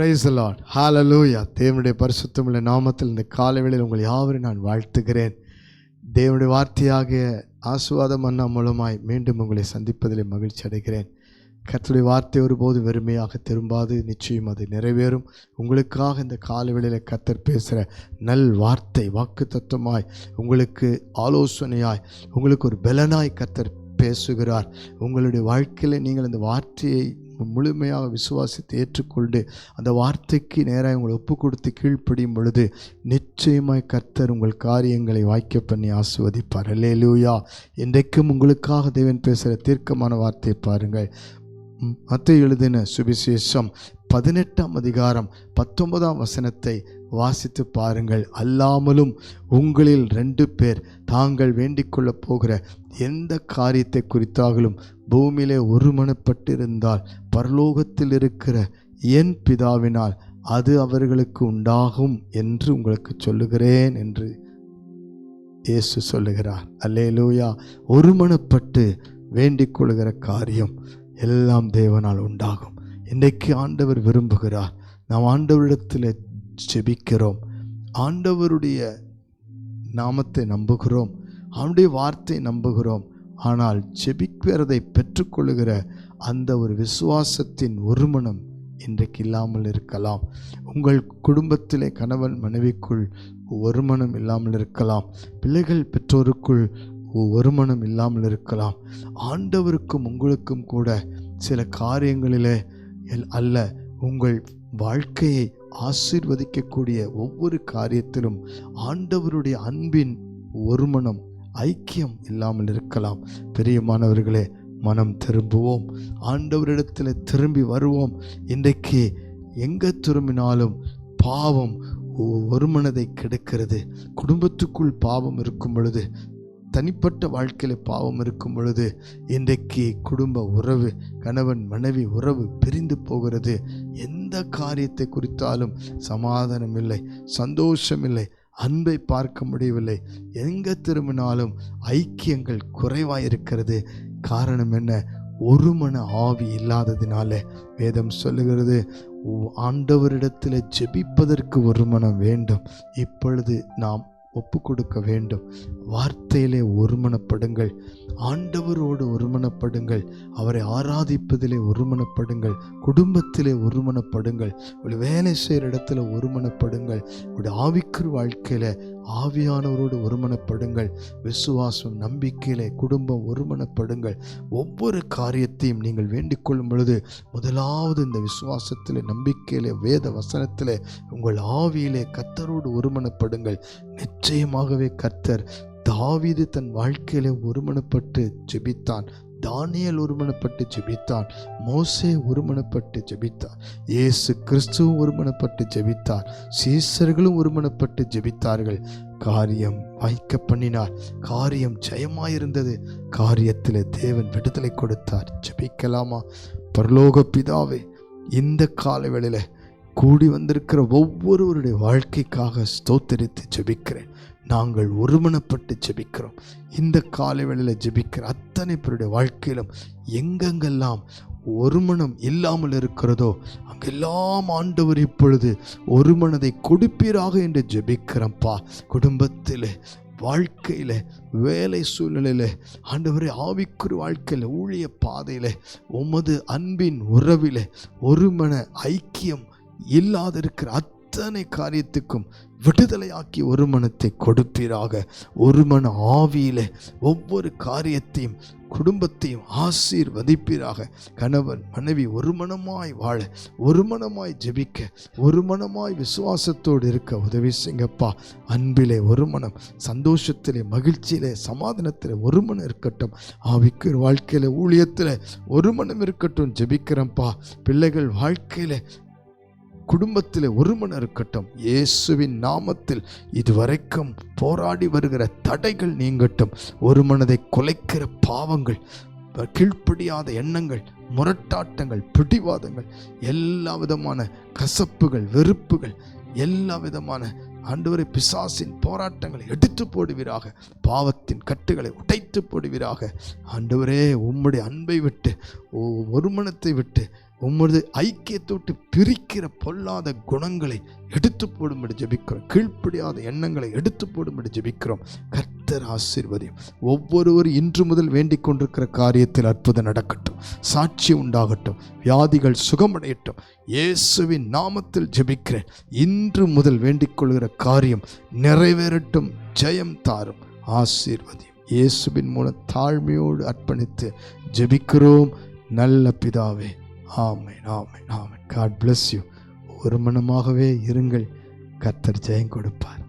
Price Lord ஹாலலூயா தேவனுடைய பரிசுத்தமுள்ள நாமத்தில் இந்த காலைவேளையில் உங்கள் யாவரையும் நான் வாழ்த்துகிறேன். தேவனுடைய வார்த்தையாக ஆசுவாதம் அண்ணா மூலமாய் மீண்டும் உங்களை சந்திப்பதில் மகிழ்ச்சி அடைகிறேன். கர்த்தருடைய வார்த்தை ஒருபோது வெறுமையாக திரும்பாது நிச்சயம் அது நிறைவேறும். உங்களுக்காக இந்த காலவெளியில் கர்த்தர் பேசுகிற நல் வார்த்தை வாக்கு தத்துவமாய் உங்களுக்கு ஆலோசனையாய் உங்களுக்கு ஒரு பலனாய் கர்த்தர் பேசுகிறார். உங்களுடைய வாழ்க்கையில் நீங்கள் இந்த வார்த்தையை முழுமையாக விசுவாசித்து ஏற்றுக்கொண்டு அந்த வார்த்தைக்கு நேராக உங்களை ஒப்பு கொடுத்து கீழ்ப்படியும் பொழுது நிச்சயமாய் கர்த்தர் உங்கள் காரியங்களை வாய்க்க பண்ணி ஆசுவதிப்பார் அல்லேலூயா என்றைக்கும் உங்களுக்காக தேவன் பேசுகிற தீர்க்கமான வார்த்தையை பாருங்கள். மற்ற எழுதின சுவிசேஷம் பதினெட்டாம் அதிகாரம் பத்தொன்பதாம் வசனத்தை வாசித்து பாருங்கள். அல்லாமலும் உங்களில் ரெண்டு பேர் தாங்கள் வேண்டிக்கொள்ளப் போகிற எந்த காரியத்தை குறித்தாகலும் பூமியிலே ஒருமனப்பட்டிருந்தால் பரலோகத்தில் இருக்கிற என் பிதாவினால் அது அவர்களுக்கு உண்டாகும் என்று உங்களுக்கு சொல்லுகிறேன் என்று இயேசு சொல்லுகிறார். அல்லேலூயா. ஒருமனப்பட்டு வேண்டிக் கொள்கிற காரியம் எல்லாம் தேவனால் உண்டாகும். இன்றைக்கு ஆண்டவர் விரும்புகிறார்? நாம் ஆண்டவரிடத்தில் ஜெபிக்கிறோம். ஆண்டவருடைய நாமத்தை நம்புகிறோம். அவனுடைய வார்த்தை நம்புகிறோம். ஆனால் ஜெபிக்கிறதை பெற்றுக்கொள்கிற அந்த ஒரு விசுவாசத்தின் ஒருமணம் இன்றைக்கு இல்லாமல் இருக்கலாம். உங்கள் குடும்பத்திலே கணவன் மனைவிக்குள் ஒருமணம் இல்லாமல் இருக்கலாம். பிள்ளைகள் பெற்றோருக்குள் ஒருமணம் இல்லாமல் இருக்கலாம். ஆண்டவருக்கும் உங்களுக்கும் கூட சில காரியங்களிலே அல்ல. உங்கள் வாழ்க்கையை ஆசீர்வதிக்கக்கூடிய ஒவ்வொரு காரியத்திலும் ஆண்டவருடைய அன்பின் ஒருமனம் ஐக்கியம் இல்லாமல் இருக்கலாம். பெரியமானவர்களே மனம் திரும்புவோம். ஆண்டவரிடத்தில் திரும்பி வருவோம். இன்றைக்கு எங்கே திரும்பினாலும் பாவம் ஒருமனதை கெடுக்கிறது. குடும்பத்துக்குள் பாவம் இருக்கும் பொழுது தனிப்பட்ட வாழ்க்கையில் பாவம் இருக்கும் பொழுது இன்றைக்கு குடும்ப உறவு கணவன் மனைவி உறவு பிரிந்து போகிறது. எந்த காரியத்தை குறித்தாலும் சமாதானம் இல்லை சந்தோஷம் இல்லை அன்பை பார்க்க முடியவில்லை. எங்கே திரும்பினாலும் ஐக்கியங்கள் குறைவாக இருக்கிறது. காரணம் என்ன? ஒரு மன ஆவி இல்லாததினால. வேதம் சொல்லுகிறது ஆண்டவரிடத்தில் ஜெபிப்பதற்கு ஒரு மனம் வேண்டும். இப்பொழுது நாம் ஒப்பு கொடுக்க வேண்டும். வார்த்தையிலே ஒருமனப்படுங்கள். ஆண்டவரோடு ஒருமனப்படுங்கள். அவரை ஆராதிப்பதிலே ஒருமனப்படுங்கள். குடும்பத்திலே ஒருமனப்படுங்கள். ஒரு வேலை செய்கிற இடத்துல ஒருமனப்படுங்கள். உடைய ஆவிக்குறு வாழ்க்கையில் ஆவியானவரோடு ஒருமனப்படுங்கள். விசுவாசம் நம்பிக்கையிலே குடும்பம் ஒருமனப்படுங்கள். ஒவ்வொரு காரியத்தையும் நீங்கள் வேண்டிக் கொள்ளும் பொழுது முதலாவது இந்த விசுவாசத்தில் நம்பிக்கையிலே வேத வசனத்தில் உங்கள் ஆவியிலே கத்தரோடு ஒருமனப்படுங்கள். நிச்சயமாகவே கர்த்தர் தாவீது தன் வாழ்க்கையில ஒருமனப்பட்டு ஜெபித்தான். தானியல் ஒருமனப்பட்டு ஜெபித்தான் மோசே ஒருமனப்பட்டு ஜெபித்தார். இயேசு கிறிஸ்துவும் ஒருமனப்பட்டு ஜெபித்தார். சீசர்களும் ஒருமனப்பட்டு ஜெபித்தார்கள். காரியம் வாய்க்க பண்ணினார். காரியம் ஜெயமாயிருந்தது. காரியத்தில் தேவன் விடுதலை கொடுத்தார். ஜெபிக்கலாமா? பரலோக பிதாவே இந்த காலவெளியில் கூடி வந்திருக்கிற ஒவ்வொருவருடைய வாழ்க்கைக்காக ஸ்தோத்தரித்து ஜெபிக்கிறேன். நாங்கள் ஒருமனப்பட்டு ஜெபிக்கிறோம். இந்த காலை வேளையில் ஜெபிக்கிற அத்தனை பேருடைய வாழ்க்கையிலும் எங்கெங்கெல்லாம் ஒருமனம் இல்லாமல் இருக்கிறதோ அங்கெல்லாம் ஆண்டவர் இப்பொழுது ஒரு மனதை கொடுப்பீராக என்று ஜெபிக்கிறப்பா குடும்பத்தில் வாழ்க்கையில் வேலை சூழ்நிலையில் ஆண்டவரே ஆவிக்குறு வாழ்க்கையில் ஊழிய பாதையில் உமது அன்பின் உறவில் ஒரு மன ஐக்கியம் இல்லாதிருக்கிற அத்தனை காரியத்துக்கும் விடுதலையாக்கி ஒரு மனத்தை கொடுப்பீராக ஒரு மன ஆவியில ஒவ்வொரு காரியத்தையும் குடும்பத்தையும் ஆசீர்வதிப்பீராக. கணவன் மனைவி ஒரு மனமாய் வாழ ஒரு மனமாய் ஜெபிக்க ஒரு மனமாய் விசுவாசத்தோடு இருக்க உதவி செய்யப்பா அன்பிலே ஒரு மனம் சந்தோஷத்திலே மகிழ்ச்சியிலே சமாதானத்தில் ஒரு மனம் இருக்கட்டும். ஆவிக்கு வாழ்க்கையில் ஊழியத்தில் ஒரு மனம் இருக்கட்டும். ஜெபிக்கிறேன்ப்பா. பிள்ளைகள் வாழ்க்கையில குடும்பத்தில் ஒருமன இருக்கட்டும் இயேசுவின் நாமத்தில் இதுவரைக்கும் போராடி வருகிற தடைகள் நீங்கட்டும். ஒரு மனதை குலைக்கிற பாவங்கள் கீழ்ப்படியாத எண்ணங்கள் முரட்டாட்டங்கள் பிடிவாதங்கள் எல்லா விதமான கசப்புகள் வெறுப்புகள் எல்லா விதமான ஆண்டவரை பிசாசின் போராட்டங்களை எடுத்து போடுவீராக பாவத்தின் கட்டுகளை உடைத்து போடுவீராக. ஆண்டவரே உம்முடைய அன்பை விட்டு ஒருமனத்தை விட்டு உமது ஐக்கியத்தோட்டு பிரிக்கிற பொல்லாத குணங்களை எடுத்து போடும்படி ஜெபிக்கிறோம். கீழ்ப்படியாத எண்ணங்களை எடுத்து போடும்படி ஜெபிக்கிறோம். கர்த்தர் ஆசீர்வதியும். ஒவ்வொருவர் இன்று முதல் வேண்டிக் கொண்டிருக்கிற காரியத்தில் அற்புதம் நடக்கட்டும். சாட்சி உண்டாகட்டும். வியாதிகள் சுகமடையட்டும். இயேசுவின் நாமத்தில் ஜெபிக்கிறேன். இன்று முதல் வேண்டிக் கொள்கிற காரியம் நிறைவேறட்டும். ஜெயம் தாரும். ஆசீர்வதியும். இயேசுவின் மூலம் தாழ்மையோடு அர்ப்பணித்து ஜெபிக்கிறோம். நல்ல பிதாவே ஆமேன் ஆமேன் ஆமேன். காட் பிளஸ் யூ ஒரு மனமாகவே இருங்கள். கத்தர் ஜெயம் கொடுப்பார்.